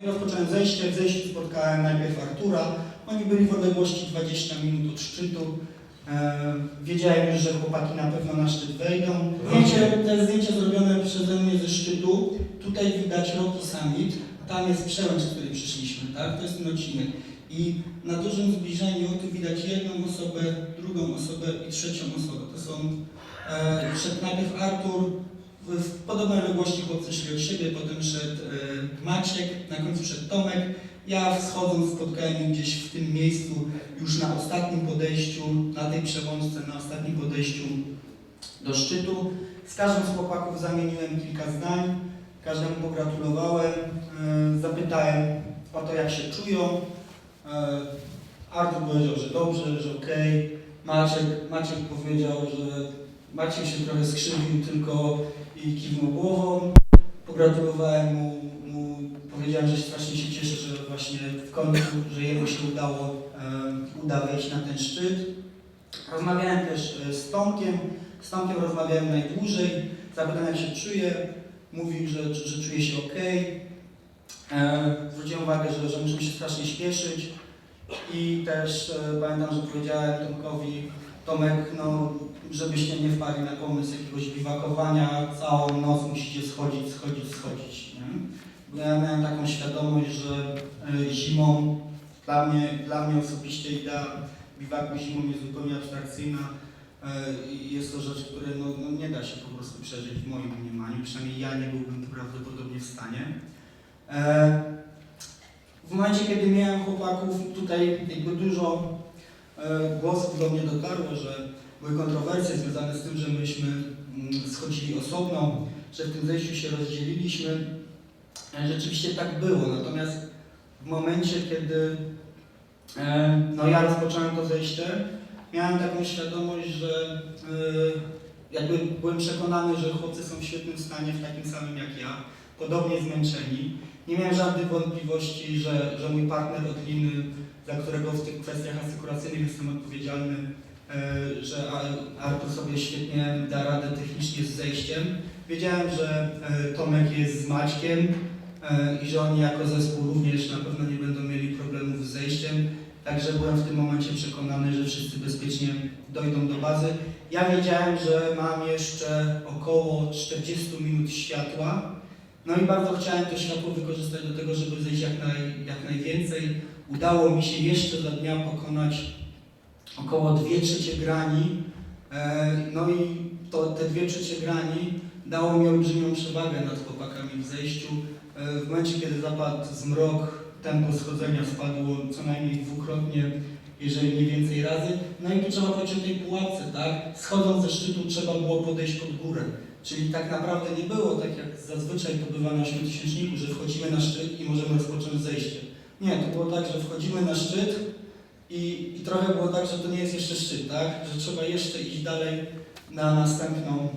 Rozpocząłem zejście, w zejściu spotkałem najpierw Artura. Oni byli w odległości 20 minut od szczytu. E, wiedziałem już, że chłopaki na pewno na szczyt wejdą. Zdjęcie, to jest zdjęcie zrobione przeze mnie ze szczytu. Tutaj widać Rocky Summit, a tam jest przełęcz, z której przyszliśmy, tak? To jest ten odcinek. I na dużym zbliżeniu tu widać jedną osobę, drugą osobę i trzecią osobę. To są e, najpierw Artur, w, podobnej odległości chłopcy szli od siebie, potem szedł e, Maciek, na końcu szedł Tomek. Ja schodząc spotkałem ich gdzieś w tym miejscu, już na ostatnim podejściu, na tej przełączce, na ostatnim podejściu do szczytu. Z każdym z chłopaków zamieniłem kilka zdań, każdemu pogratulowałem, e, zapytałem o to, jak się czują. E, Artur powiedział, że dobrze, że okej. Maciek, Maciek powiedział, że Maciek się trochę skrzywił tylko i kiwnął głową. Pogratulowałem mu, mu powiedziałem, że strasznie się cieszę, że właśnie w końcu, że jemu się udało, uda wejść na ten szczyt. Rozmawiałem też e, z Tomkiem, z Tomkiem rozmawiałem najdłużej, zapytałem jak się czuje, mówił, że, że czuje się ok. E, zwróciłem uwagę, że, że muszę się strasznie śpieszyć i też e, pamiętam, że powiedziałem Tomkowi, Tomek, no żebyście nie wpadli na pomysł jakiegoś biwakowania, całą noc musicie schodzić, schodzić, schodzić. Nie? Ja miałem taką świadomość, że e, zimą, dla mnie, dla mnie osobiście idea biwaku zimą jest zupełnie abstrakcyjna. E, Jest to rzecz, której no, no nie da się po prostu przeżyć w moim mniemaniu, przynajmniej ja nie byłbym prawdopodobnie w stanie. E, W momencie, kiedy miałem chłopaków, tutaj jakby dużo głosów do mnie dotarło, że były kontrowersje związane z tym, że myśmy mm, schodzili osobno, że w tym zejściu się rozdzieliliśmy. E, Rzeczywiście tak było, natomiast w momencie, kiedy e, no ja rozpocząłem to zejście, miałem taką świadomość, że e, jakby byłem przekonany, że chłopcy są w świetnym stanie, w takim samym jak ja, podobnie zmęczeni. Nie miałem żadnych wątpliwości, że, że mój partner od liny, za którego w tych kwestiach asykuracyjnych jestem odpowiedzialny, e, że Ar- Artur sobie świetnie da radę technicznie z zejściem. Wiedziałem, że e, Tomek jest z Maćkiem e, i że oni jako zespół również na pewno nie będą mieli problemów z zejściem. Także byłem w tym momencie przekonany, że wszyscy bezpiecznie dojdą do bazy. Ja wiedziałem, że mam jeszcze około 40 minut światła. No i bardzo chciałem to światło wykorzystać do tego, żeby zejść jak, naj, jak najwięcej. Udało mi się jeszcze za dnia pokonać około 2 trzecie grani. E, No i to, te 2 trzecie grani dało mi olbrzymią przewagę nad chłopakami w zejściu. E, W momencie, kiedy zapadł zmrok, tempo schodzenia spadło co najmniej dwukrotnie, jeżeli nie więcej razy. No i tu trzeba powiedzieć o tej pułapce, tak? Schodząc ze szczytu trzeba było podejść pod górę. Czyli tak naprawdę nie było tak, jak zazwyczaj to bywa na ośmiotysięczniku, że wchodzimy na szczyt i możemy rozpocząć zejście. Nie, to było tak, że wchodzimy na szczyt i, i trochę było tak, że to nie jest jeszcze szczyt, tak? Że trzeba jeszcze iść dalej na następną,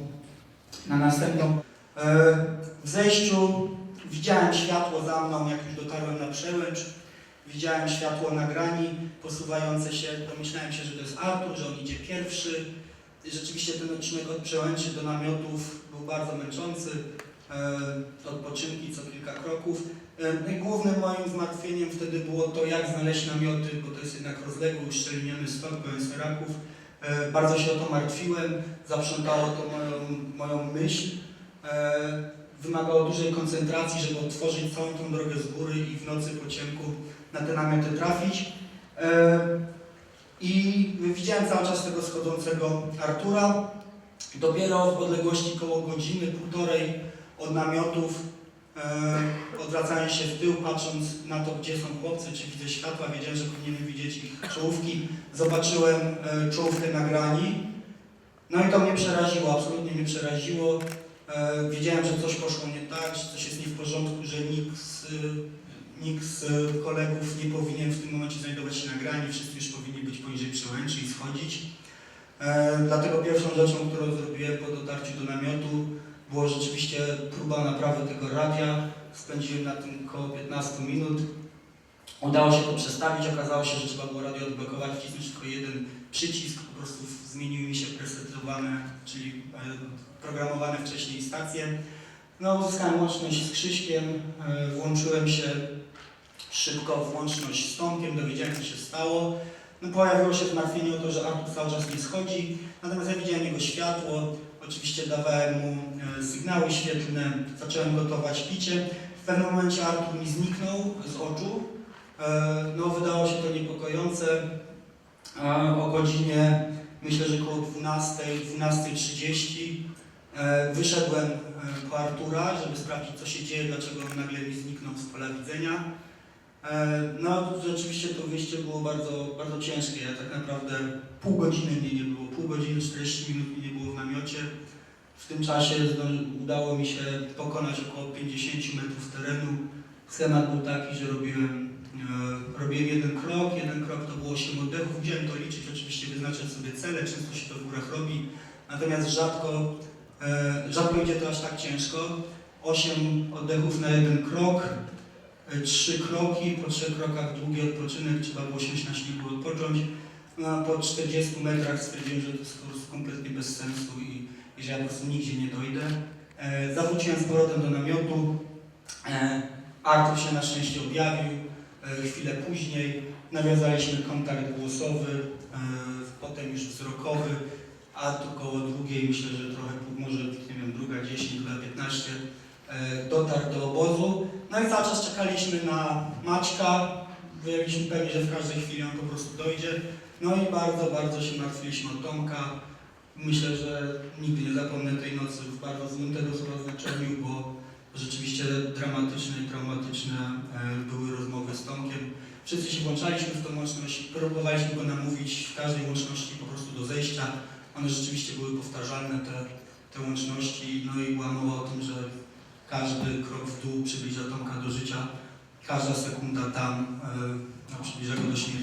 na następną. E, W zejściu widziałem światło za mną, jak już dotarłem na przełęcz. Widziałem światło na grani posuwające się. Domyślałem się, że to jest Artur, że on idzie pierwszy. I Rzeczywiście ten odcinek od przełęczy do namiotów był bardzo męczący. E, odpoczynki co kilka kroków. Głównym moim zmartwieniem wtedy było to, jak znaleźć namioty, bo to jest jednak rozległy, uszczelniony stok pełen seraków. E, bardzo się o to martwiłem, zaprzątało to moją, moją myśl. E, wymagało dużej koncentracji, żeby otworzyć całą tą drogę z góry i w nocy po ciemku na te namioty trafić. E, I widziałem cały czas tego schodzącego Artura. Dopiero w odległości koło godziny, półtorej od namiotów, e, odwracając się w tył, patrząc na to, gdzie są chłopcy, czy widzę światła, wiedziałem, że powinienem widzieć ich czołówki. Zobaczyłem e, czołówkę na grani. No i to mnie przeraziło, absolutnie mnie przeraziło. E, wiedziałem, że coś poszło nie tak, że coś jest nie w porządku, że nikt z, nikt z kolegów nie powinien w tym momencie znajdować się na grani, wszyscy już powinni być poniżej przełęczy i schodzić. Dlatego pierwszą rzeczą, którą zrobiłem po dotarciu do namiotu, było rzeczywiście próba naprawy tego radia. Spędziłem na tym około 15 minut. Udało się to przestawić, okazało się, że trzeba było radio odblokować, wcisnąć tylko jeden przycisk, po prostu zmieniły mi się presetowane, czyli e, programowane wcześniej stacje. No, uzyskałem łączność z Krzyśkiem, e, włączyłem się szybko w łączność z Tomkiem, dowiedziałem co się stało. No, pojawiło się zmartwienie o to, że Artur cały czas nie schodzi, natomiast ja widziałem jego światło, oczywiście dawałem mu e, sygnały świetlne, zacząłem gotować picie. W pewnym momencie Artur mi zniknął z oczu. E, No, wydało się to niepokojące. O godzinie, myślę, że około 12, 12.30 e, wyszedłem e, po Artura, żeby sprawdzić, co się dzieje, dlaczego on nagle mi zniknął z pola widzenia. E, No, rzeczywiście to wyjście było bardzo, bardzo ciężkie. Ja tak naprawdę pół godziny mnie nie było, pół godziny, 40 minut mnie nie było w namiocie. W tym czasie udało mi się pokonać około 50 metrów terenu. Schemat był taki, że robiłem, e, robiłem jeden krok, jeden krok to było 8 oddechów. Musiałem to liczyć, oczywiście wyznaczać sobie cele, często się to w górach robi, natomiast rzadko, e, rzadko idzie to aż tak ciężko. 8 oddechów na jeden krok, trzy kroki, po trzech krokach długi odpoczynek, trzeba było siąść na śniegu odpocząć. No, a po 40 metrach stwierdziłem, że to jest kompletnie bez sensu i, i że ja po prostu nigdzie nie dojdę. E, zawróciłem z powrotem do namiotu. E, Artur się na szczęście objawił. E, chwilę później nawiązaliśmy kontakt głosowy, e, potem już wzrokowy. Artur koło drugiej, myślę, że trochę, może nie wiem, druga 10, chyba 15, e, dotarł do obozu. No i cały czas czekaliśmy na Maćka. Byliśmy pewni, że w każdej chwili on po prostu dojdzie. No i bardzo, bardzo się martwiliśmy o Tomka. Myślę, że nigdy nie zapomnę tej nocy w bardzo złym tego słowa znaczeniu, bo rzeczywiście dramatyczne i traumatyczne e, były rozmowy z Tomkiem. Wszyscy się włączaliśmy w tą łączność, próbowaliśmy go namówić w każdej łączności po prostu do zejścia. One rzeczywiście były powtarzalne, te, te łączności, no i była mowa o tym, że każdy krok w dół przybliża Tomka do życia, każda sekunda tam e, no, przybliża go do śmierci.